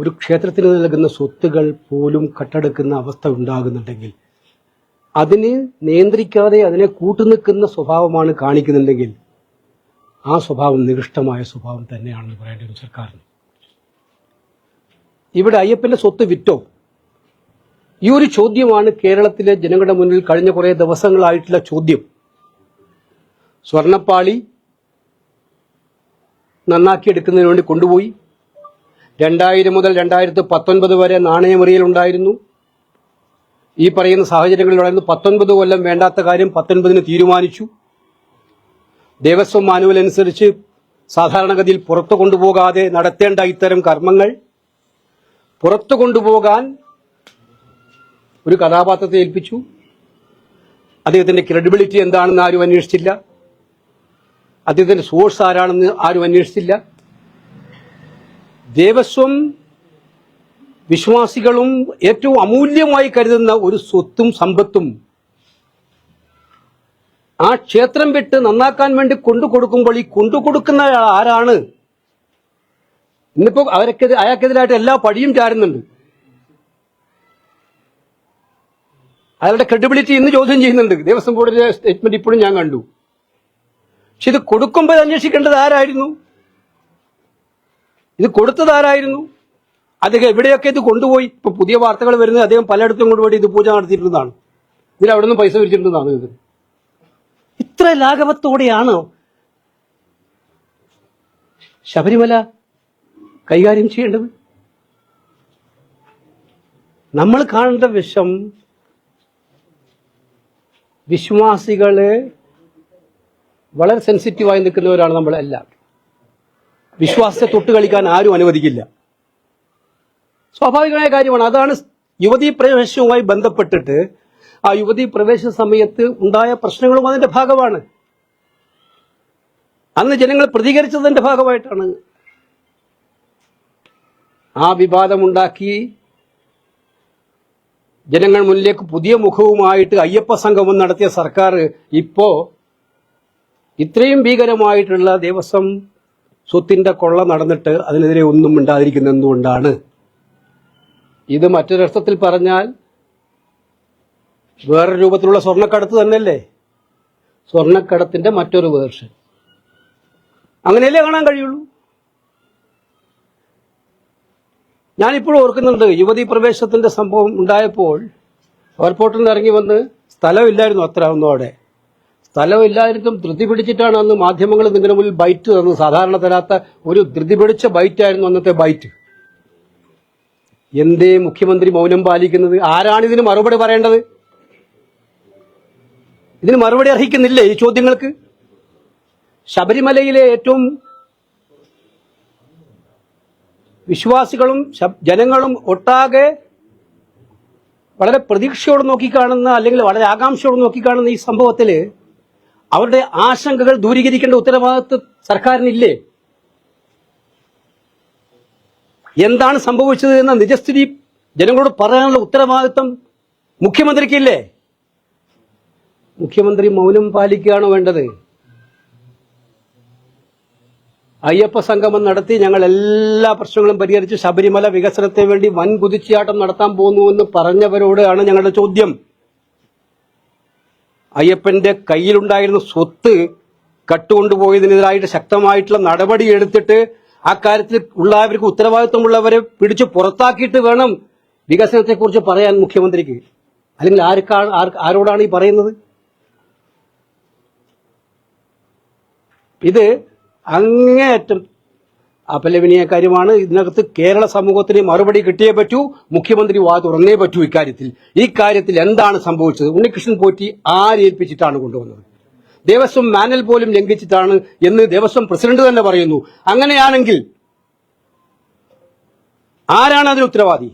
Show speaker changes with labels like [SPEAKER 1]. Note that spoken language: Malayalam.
[SPEAKER 1] ഒരു ക്ഷേത്രത്തിന് നൽകുന്ന സ്വത്തുകൾ പോലും കട്ടെടുക്കുന്ന അവസ്ഥ ഉണ്ടാകുന്നുണ്ടെങ്കിൽ അതിന് നിയന്ത്രിക്കാതെ അതിനെ കൂട്ടുനിൽക്കുന്ന സ്വഭാവമാണ് കാണിക്കുന്നുണ്ടെങ്കിൽ ആ സ്വഭാവം നികൃഷ്ടമായ സ്വഭാവം തന്നെയാണെന്ന് പറയേണ്ടി വരും സർക്കാരിന്. ഇവിടെ അയ്യപ്പന്റെ സ്വത്ത് വിറ്റോ? ഈ ഒരു ചോദ്യമാണ് കേരളത്തിലെ ജനങ്ങളുടെ മുന്നിൽ കഴിഞ്ഞ കുറേ ദിവസങ്ങളായിട്ടുള്ള ചോദ്യം. സ്വർണപ്പാളി നന്നാക്കിയെടുക്കുന്നതിന് വേണ്ടി കൊണ്ടുപോയി. രണ്ടായിരം മുതൽ രണ്ടായിരത്തി പത്തൊൻപത് വരെ നാണയമുറിയിൽ ഉണ്ടായിരുന്നു. ഈ പറയുന്ന സാഹചര്യങ്ങളിലുണ്ടായിരുന്നു പത്തൊൻപത് കൊല്ലം വേണ്ടാത്ത കാര്യം പത്തൊൻപതിന് തീരുമാനിച്ചു. ദേവസ്വം മാനുവൽ അനുസരിച്ച് സാധാരണഗതിയിൽ പുറത്തു കൊണ്ടുപോകാതെ നടത്തേണ്ട ഇത്തരം കർമ്മങ്ങൾ പുറത്തു കൊണ്ടുപോകാൻ ഒരു കഥാപാത്രത്തെ ഏൽപ്പിച്ചു. അദ്ദേഹത്തിന്റെ ക്രെഡിബിലിറ്റി എന്താണെന്ന് ആരും അന്വേഷിച്ചില്ല. അദ്ദേഹത്തിന്റെ സോഴ്സ് ആരാണെന്ന് ആരും അന്വേഷിച്ചില്ല. ദേവസ്വം വിശ്വാസികളും ഏറ്റവും അമൂല്യമായി കരുതുന്ന ഒരു സ്വത്തും സമ്പത്തും ആ ക്ഷേത്രം വിട്ട് നന്നാക്കാൻ വേണ്ടി കൊണ്ടു കൊടുക്കുമ്പോൾ ഈ കൊണ്ടു കൊടുക്കുന്ന ആരാണ്? ഇന്നിപ്പോ അവരൊക്കെ അയാൾക്കെതിരായിട്ട് എല്ലാ പടിയും ചാരുന്നുണ്ട്. അയാളുടെ ക്രെഡിബിലിറ്റി ഇന്ന് ചോദ്യം ചെയ്യുന്നുണ്ട്. ദേവസ്വം ബോർഡിന്റെ സ്റ്റേറ്റ്മെന്റ് ഇപ്പോഴും ഞാൻ കണ്ടു. പക്ഷെ ഇത് കൊടുക്കുമ്പോൾ അന്വേഷിക്കേണ്ടത് ആരായിരുന്നു? ഇത് കൊടുത്തതാരായിരുന്നു? അദ്ദേഹം എവിടെയൊക്കെ ഇത് കൊണ്ടുപോയി? ഇപ്പൊ പുതിയ വാർത്തകൾ വരുന്നത് അദ്ദേഹം പലയിടത്തും കൊണ്ടുപോയി ഇത് പൂജ നടത്തിയിട്ടുള്ളതാണ്. ഇതിൽ അവിടെ നിന്ന് പൈസ പിരിച്ചിട്ടുള്ളതാണ് ഇത് ഇത്ര ലാഘവത്തോടെയാണ് ശബരിമല കൈകാര്യം ചെയ്യേണ്ടത്? നമ്മൾ കാണേണ്ട വിഷം വിശ്വാസികളെ വളരെ സെൻസിറ്റീവായി നിൽക്കുന്നവരാണ് നമ്മളെല്ലാം വിശ്വാസത്തെ തൊട്ട് കളിക്കാൻ ആരും അനുവദിക്കില്ല. സ്വാഭാവികമായ കാര്യമാണ്. അതാണ് യുവതീ പ്രവേശനവുമായി ബന്ധപ്പെട്ടിട്ട് ആ യുവതീ പ്രവേശന സമയത്ത് ഉണ്ടായ പ്രശ്നങ്ങളും അതിന്റെ ഭാഗമാണ്. അന്ന് ജനങ്ങൾ പ്രതികരിച്ചതിന്റെ ഭാഗമായിട്ടാണ് ആ വിവാദമുണ്ടാക്കി ജനങ്ങൾ മുന്നിലേക്ക് പുതിയ മുഖവുമായിട്ട് അയ്യപ്പ സംഗമം നടത്തിയ സർക്കാർ ഇപ്പോ ഇത്രയും ഭീകരമായിട്ടുള്ള ദേവസ്വം സ്വത്തിന്റെ കൊള്ള നടന്നിട്ട് അതിനെതിരെ ഒന്നും മിണ്ടാതിരിക്കുന്ന എന്തുകൊണ്ടാണ് ഇത് മറ്റൊരർത്ഥത്തിൽ പറഞ്ഞാൽ വേറെ രൂപത്തിലുള്ള സ്വർണക്കടത്ത് തന്നെയല്ലേ? സ്വർണക്കടത്തിന്റെ മറ്റൊരു വേർഷൻ. അങ്ങനെയല്ലേ കാണാൻ കഴിയുള്ളൂ? ഞാനിപ്പോഴും ഓർക്കുന്നുണ്ട് യുവതി പ്രവേശത്തിന്റെ സംഭവം ഉണ്ടായപ്പോൾ എയർപോർട്ടിൽ നിന്ന് ഇറങ്ങി വന്ന് സ്ഥലമില്ലായിരുന്നു അത്ര ഒന്നും അവിടെ. സ്ഥലമില്ലായിരുന്നും ധൃതി പിടിച്ചിട്ടാണ് അന്ന് മാധ്യമങ്ങൾ നിങ്ങളുടെ മുന്നിൽ ബൈറ്റ് തന്നു സാധാരണ തരാത്ത ഒരു ധൃതി പിടിച്ച ബൈറ്റായിരുന്നു അന്നത്തെ ബൈറ്റ്. എന്തേ മുഖ്യമന്ത്രി മൗനം പാലിക്കുന്നത്? ആരാണ് ഇതിന് മറുപടി പറയേണ്ടത്? ഇതിന് മറുപടി അർഹിക്കുന്നില്ലേ ഈ ചോദ്യങ്ങൾക്ക്? ശബരിമലയിലെ ഏറ്റവും വിശ്വാസികളും ജനങ്ങളും ഒട്ടാകെ വളരെ പ്രതീക്ഷയോട് നോക്കിക്കാണുന്ന അല്ലെങ്കിൽ വളരെ ആകാംക്ഷയോട് നോക്കിക്കാണുന്ന ഈ സംഭവത്തിൽ അവരുടെ ആശങ്കകൾ ദൂരീകരിക്കേണ്ട ഉത്തരവാദിത്വം സർക്കാരിനില്ലേ? എന്താണ് സംഭവിച്ചത് എന്ന നിജസ്ഥിതി ജനങ്ങളോട് പറയാനുള്ള ഉത്തരവാദിത്വം മുഖ്യമന്ത്രിക്കില്ലേ? മുഖ്യമന്ത്രി മൗനം പാലിക്കുകയാണോ വേണ്ടത്? അയ്യപ്പ സംഗമം നടത്തി ഞങ്ങൾ എല്ലാ പ്രശ്നങ്ങളും പരിഹരിച്ച് ശബരിമല വികസനത്തിന് വേണ്ടി വൻ കുതിച്ചാട്ടം നടത്താൻ പോകുന്നുവെന്ന് പറഞ്ഞവരോടാണ് ഞങ്ങളുടെ ചോദ്യം. അയ്യപ്പന്റെ കയ്യിലുണ്ടായിരുന്ന സ്വത്ത് കട്ടുകൊണ്ടുപോയതിനെതിരായിട്ട് ശക്തമായിട്ടുള്ള നടപടി എടുത്തിട്ട് ആ കാര്യത്തിൽ ഉള്ളവർക്ക് ഉത്തരവാദിത്വമുള്ളവരെ പിടിച്ചു പുറത്താക്കിയിട്ട് വേണം വികസനത്തെക്കുറിച്ച് പറയാൻ മുഖ്യമന്ത്രിക്ക്. അല്ലെങ്കിൽ ആർക്കാണ് ആരോടാണ് ഈ പറയുന്നത്? ഇത് അങ്ങേയറ്റം അപലപനീയ കാര്യമാണ് ഇതിനകത്ത് കേരള സമൂഹത്തിന് മറുപടി കിട്ടിയേ പറ്റൂ മുഖ്യമന്ത്രി വാ തുറന്നേ പറ്റൂ ഇക്കാര്യത്തിൽ. ഈ കാര്യത്തിൽ എന്താണ് സംഭവിച്ചത്? ഉണ്ണികൃഷ്ണൻ പോറ്റി ആരേൽപ്പിച്ചിട്ടാണ് കൊണ്ടുവന്നത്? ദേവസ്വം മാനൽ പോലും ലംഘിച്ചിട്ടാണ് എന്ന് ദേവസ്വം പ്രസിഡന്റ് തന്നെ പറയുന്നു. അങ്ങനെയാണെങ്കിൽ ആരാണ് അതിന് ഉത്തരവാദി?